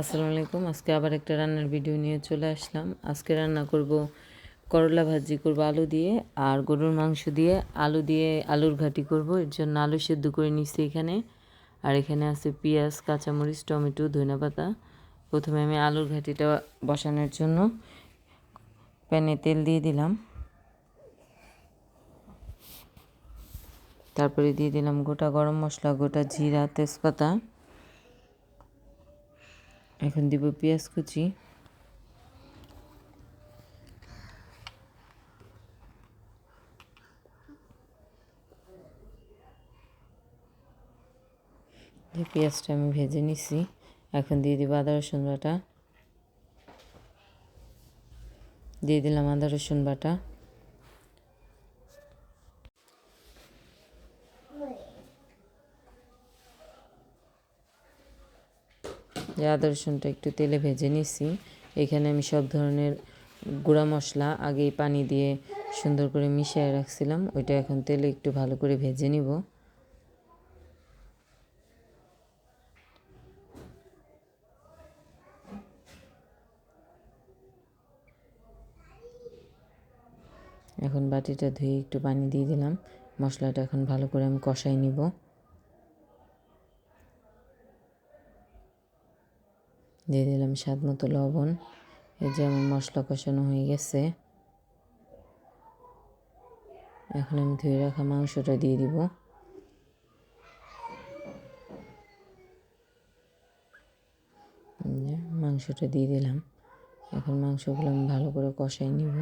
আসসালামু আলাইকুম। আজকে আবার একটা রান্নার ভিডিও নিয়ে চলে আসলাম। আজকে রান্না করব করলা ভাজি, করব আলু দিয়ে আর গরুর মাংস দিয়ে। আলু দিয়ে আলুর ঘাটি করব। এর জন্য আলু সেদ্ধ করে নিচ্ছি এখানে। আর এখানে আছে পেঁয়াজ, কাঁচামরিচ, টমেটো ধনে পাতা প্রথমে আমি আলুর ঘাটিটা বসানোর জন্য প্যানে তেল দিয়ে দিলাম। তারপরে দিয়ে দিলাম গোটা গরম মশলা, গোটা জিরা, তেজপাতা। এখন দিব পেঁয়াজ কুচি। পেঁয়াজটা আমি ভেজে নিছি, এখন দিয়ে দিব আদা, রসুন বাটা। দিয়ে দিলাম আদা, রসুন বাটা। যে আদা রসুনটা একটু তেলে ভেজে নিছি। এখানে আমি সব ধরনের গুঁড়া মশলা আগেই পানি দিয়ে সুন্দর করে মিশিয়ে রাখছিলাম। ওইটা এখন তেলে একটু ভালো করে ভেজে নিব। এখন বাটিটা ধুয়ে একটু পানি দিয়ে দিলাম। মশলাটা এখন ভালো করে আমি কষাই নিব। দিয়ে দিলাম স্বাদ মতো লবণ। এই যে আমার মশলা কষানো হয়ে গেছে। এখন আমি ধুয়ে রাখা মাংসটা দিয়ে দিব। মাংসটা দিয়ে দিলাম। এখন মাংসগুলো আমি ভালো করে কষাই নিব।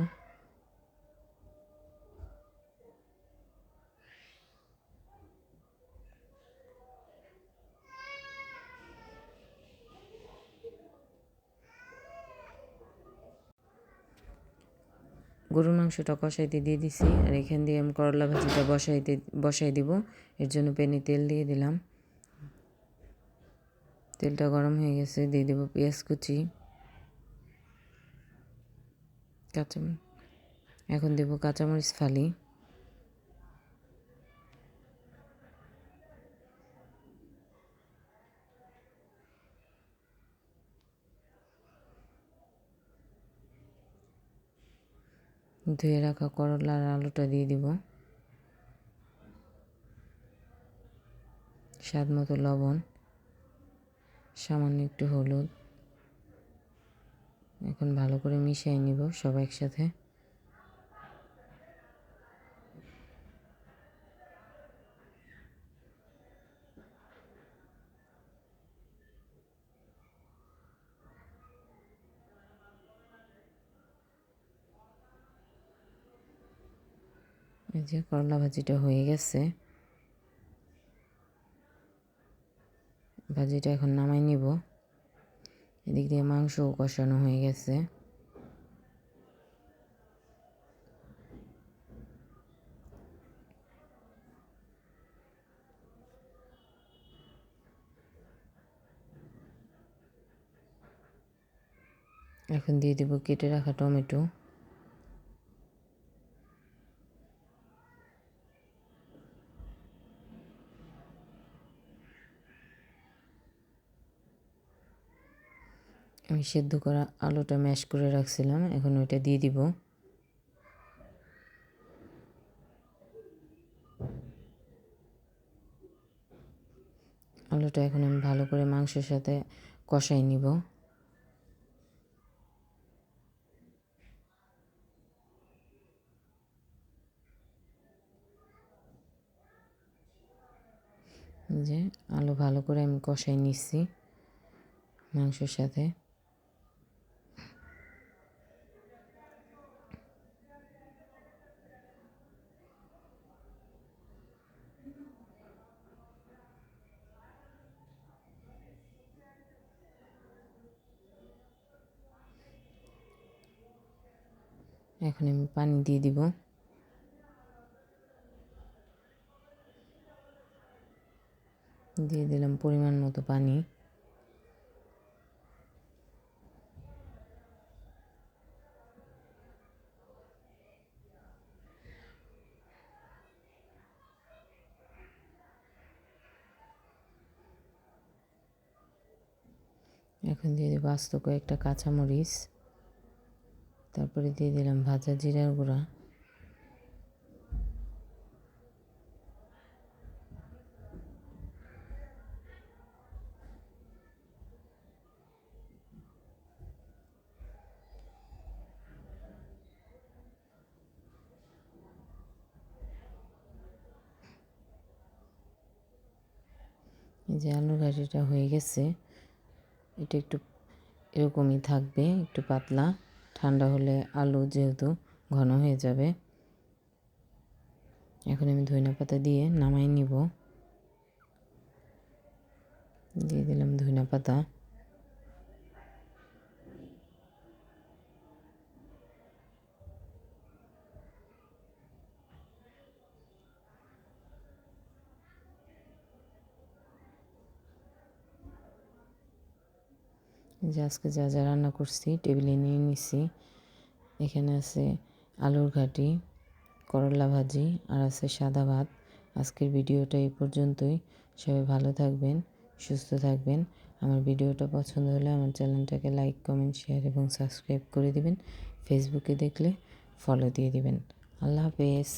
গরুর মাংসটা কষাইতে দিয়ে দিছি, আর এখান দিয়ে আমি করলা ভাজিটা বসাইতে, বসাই দিব। এর জন্য পেনে তেল দিয়ে দিলাম। তেলটা গরম হয়ে গেছে, দিয়ে দেবো পেঁয়াজ কুচি কাঁচা এখন দেবো কাঁচামরিচ ফালি। ধুয়ে রাখা করলার আলুটা দিয়ে দিব। স্বাদ মতো লবণ, সামান্য একটু হলুদ। এখন ভালো করে মিশিয়ে নিব সব একসাথে। এই যে করলা ভাজিটা হয়ে গেছে। ভাজিটা এখন নামাই নিব। এদিক দিয়ে মাংসও কষানো হয়ে গেছে। এখন দিয়ে দেবো কেটে রাখা টমেটো। আমি সেদ্ধ করা আলুটা ম্যাশ করে রাখছিলাম, এখন ওইটা দিয়ে দিব। আলুটা এখন আমি ভালো করে মাংসের সাথে কষাই নিব। যে আলু ভালো করে আমি কষাই নিচ্ছি মাংসের সাথে। এখন আমি পানি দিয়ে দিব। দিয়ে দিলাম পরিমাণ মতো পানি। এখন দিয়ে দেবো আস্ত কয়েকটা কাঁচামরিচ। তারপরে দিয়ে দিলাম ভাজা জিরার গুঁড়া। যে আলু ঘাটিটা হয়ে গেছে, এটা একটু এরকমই থাকবে, একটু পাতলা। ঠান্ডা হলে আলু যেহেতু ঘন হয়ে যাবে, এখন আমি ধনিয়া পাতা দিয়ে নামাই নিব। দিয়ে দিলাম ধনিয়া পাতা। যে আজকে যা যা রান্না করছি, টেবিলে নিয়ে নিছি। এখানে আছে আলুর ঘাটি, করলা ভাজি, আর আছে সাদা ভাত। আজকের ভিডিওটা এই পর্যন্তই। সবাই ভালো থাকবেন, সুস্থ থাকবেন। আমার ভিডিওটা পছন্দ হলে আমার চ্যানেলটাকে লাইক, কমেন্ট, শেয়ার এবং সাবস্ক্রাইব করে দিবেন। ফেসবুকে দেখলে ফলো দিয়ে দিবেন। আল্লাহ হাফেজ।